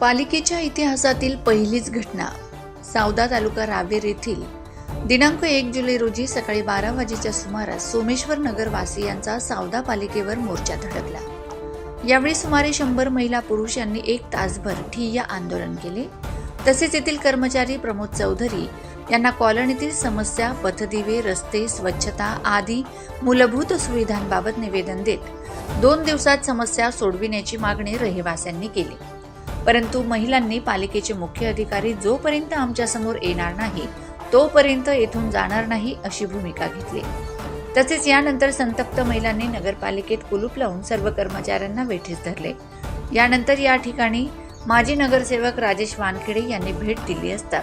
पालिकेच्या इतिहासातील पहिलीच घटना. सावदा तालुका रावेर येथील दिनांक एक जुलै रोजी सकाळी बारा वाजेच्या सुमारास सोमेश्वर नगरवासियांचा सावदा पालिकेवर मोर्चा धडकला. यावेळी सुमारे शंभर महिला पुरुष यांनी एक तासभर ठिय्या आंदोलन केले. तसेच येथील कर्मचारी प्रमोद चौधरी यांना कॉलनीतील समस्या पथदिवे रस्ते स्वच्छता आदी मूलभूत सुविधांबाबत निवेदन देत दोन दिवसात समस्या सोडविण्याची मागणी रहिवाशांनी केली. परंतु महिलांनी पालिकेचे मुख्य अधिकारी जोपर्यंत आमच्यासमोर येणार नाही तोपर्यंत येथून जाणार नाही अशी भूमिका घेतली. तसेच यानंतर संतप्त महिलांनी नगरपालिकेत कुलूप लावून सर्व कर्मचाऱ्यांना वेठीस धरले. यानंतर या ठिकाणी माजी नगरसेवक राजेश वानखेडे यांनी भेट दिली असता.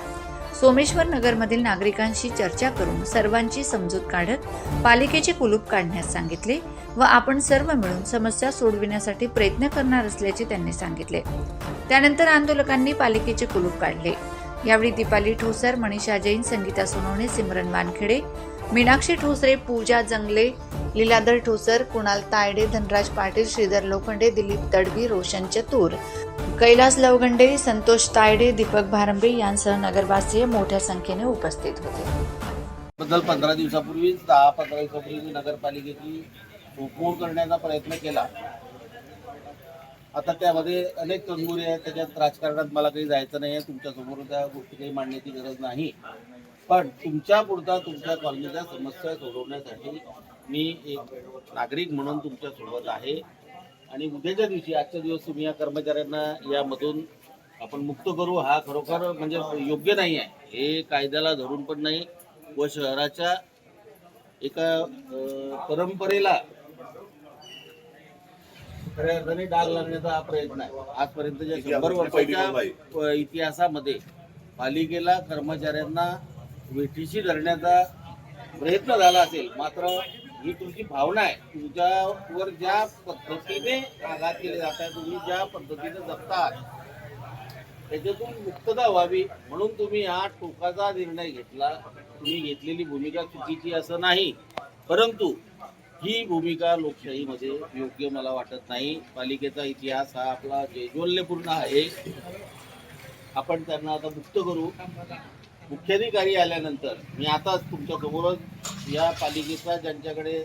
सोमेश्वर नगरमधील नागरिकांशी चर्चा करून सर्वांची समजूत काढत पालिकेचे कुलूप काढण्यास सांगितले व आपण सर्व मिळून समस्या सोडविण्यासाठी प्रयत्न करणार असल्याचे त्यांनी सांगितले. त्यानंतर आंदोलकांनी पालिकेचे कुलूप काढले. यावेळी दीपाली ठोसर मनीषा जैन संगीता सोनवणे सिमरन वानखेडे मीनाक्षी ठोसरे पूजा जंगले लीलाधर ठोसर कुणाल तायडे धनराज पाटील श्रीधर लोखंडे दिलीप तडवी रोशन चतुर कैलास लवगंडे संतोष तायडे दीपक भारंबे यांसह नगरवासीय मोठ्या संख्येने उपस्थित होते. बद्दल पंधरा दिवसापूर्वीच दहा पंधरा दिवसापूर्वी नगरपालिकेची उपमोड करण्याचा प्रयत्न केला. आता त्यामध्ये अनेक तंदुरी आहेत त्याच्यात राजकारणात मला काही जायचं नाही आहे तुमच्यासमोर त्या गोष्टी काही मांडण्याची गरज नाही. पण तुमच्या पुढचा तुमच्या कॉलनीच्या समस्या सोडवण्यासाठी मी एक नागरिक म्हणून तुमच्यासोबत आहे. आणि उद्याच्या दिवशी आजच्या दिवस तुम्ही या कर्मचाऱ्यांना यामधून आपण मुक्त करू. हा खरोखर म्हणजे योग्य नाही आहे. हे कायद्याला धरून पण नाही. व शहराच्या एका परंपरेला खऱ्या अर्थाने डाग लागण्याचा हा प्रयत्न आहे. आजपर्यंतच्या शंभर वर्षाच्या इतिहासामध्ये पालिकेला कर्मचाऱ्यांना वेठीशी धरण्याचा प्रयत्न झाला असेल. मात्र ही तुमची भावना आहे तुमच्यावर ज्या पद्धतीने आघात केले जात आहे तुम्ही ज्या पद्धतीने जगतात त्याच्यातून मुक्तता व्हावी म्हणून तुम्ही हा टोकाचा निर्णय घेतला. तुम्ही घेतलेली भूमिका चुकीची असं नाही परंतु ही भूमिका लोकशाहीमध्ये योग्य मला वाटत नाही. पालिकेचा इतिहास हा आपला जैजोल्यपूर्ण आहे. आपण त्यांना आता मुक्त करू. मुख्याधिकारी आल्यानंतर मी आताच तुमच्या समोरच या पालिकेचा ज्यांच्याकडे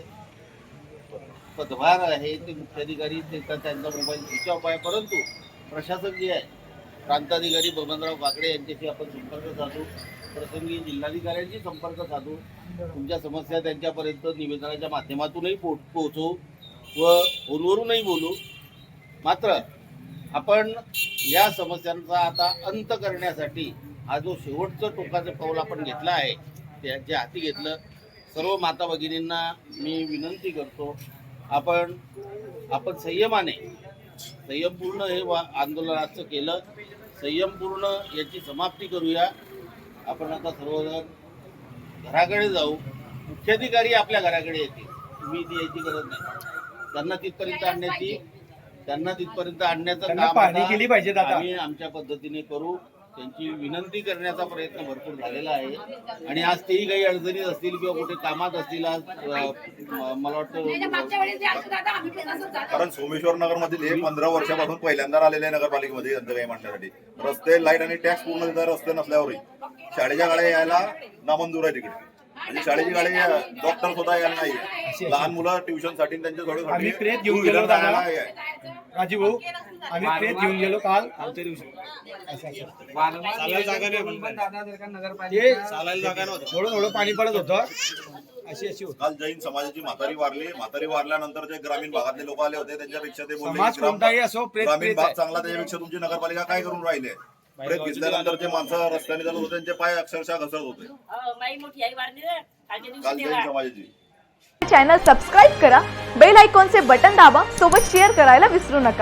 पदभार आहे ते मुख्याधिकारी त्यांचा त्यांचा मोबाईल स्विच ऑफ आहे परंतु प्रशासक जे आहे प्रांताधिकारी बबनराव काकडे यांच्याशी आपण संपर्क साधू प्रसंगी जिल्हाधिकाऱ्यांशी संपर्क साधू तुमच्या समस्या त्यांच्यापर्यंत निवेदनाच्या माध्यमातूनही पो पोहोचवू व फोनवरूनही बोलू. मात्र आपण या समस्यांचा आता अंत करण्यासाठी हा जो शेवटचं टोकाचं पाऊल आपण घेतलं आहे त्याच्या हाती घेतलं सर्व माता भगिनींना मी विनंती करतो आपण आपण संयमाने संयमपूर्ण हे वा आंदोलनाचं केलं संयमपूर्ण याची समाप्ती करूया. आपण आता सर्वजण घराकडे जाऊ. मुख्याधिकारी आपल्या घराकडे येतील. तुम्ही इथे यायची गरज नाही. त्यांना तिथपर्यंत आणण्याची त्यांना तिथपर्यंत आणण्याचं काम केली पाहिजेत आता. आम्ही आमच्या पद्धतीने करू. त्यांची विनंती करण्याचा प्रयत्न भरपूर झालेला आहे. आणि आज तेही काही अडचणीत असतील किंवा कुठे कामात असतील आज मला वाटतं कारण सोमेश्वर नगर मधील हे पंधरा वर्षापासून पहिल्यांदा आलेले आहे नगरपालिकेमध्ये यांचं काही म्हणण्यासाठी. रस्ते लाइट आणि टॅक्स पूर्ण रस्ते नसल्यावरही. शाळेच्या गाड्या यायला नामंजूर आहे तिकडे. म्हणजे शाळेची गाडी डॉक्टर स्वतः यायला नाही. लहान मुलं ट्युशनसाठी त्यांच्या आम्ही थोडे प्रेत घेऊन गेलो दादा. राजीव भाऊ आम्ही प्रेत घेऊन गेलो काल. आमच्या दिवशी. चालायला जागा नाही. ते थोडं थोडं पाणी पडत होतं. अशी अशी होती. काल जैन समाजाची म्हातारी वारली. म्हातारी वारल्यानंतर जे ग्रामीण भागातले लोक आले होते त्यांच्यापेक्षा ते बोलले समाज की ग्राम- कोणताही असो प्रेत ग्रामीण प्रेत भाग आहे. चांगला त्याच्यापेक्षा तुमची नगरपालिका काय करून राहिले? प्रेत घेतल्यानंतर जे माणसं रस्त्याने चालत होते त्यांचे पाय अक्षरशः घसरत होते. माई मोठी आई वारली रे कालच्या काल दिवशी जैन तेव्हा. समाजाची. चॅनल सबस्क्राईब करा बेल आयकॉनचे बटन दाबा सोबत शेअर करायला विसरू नका.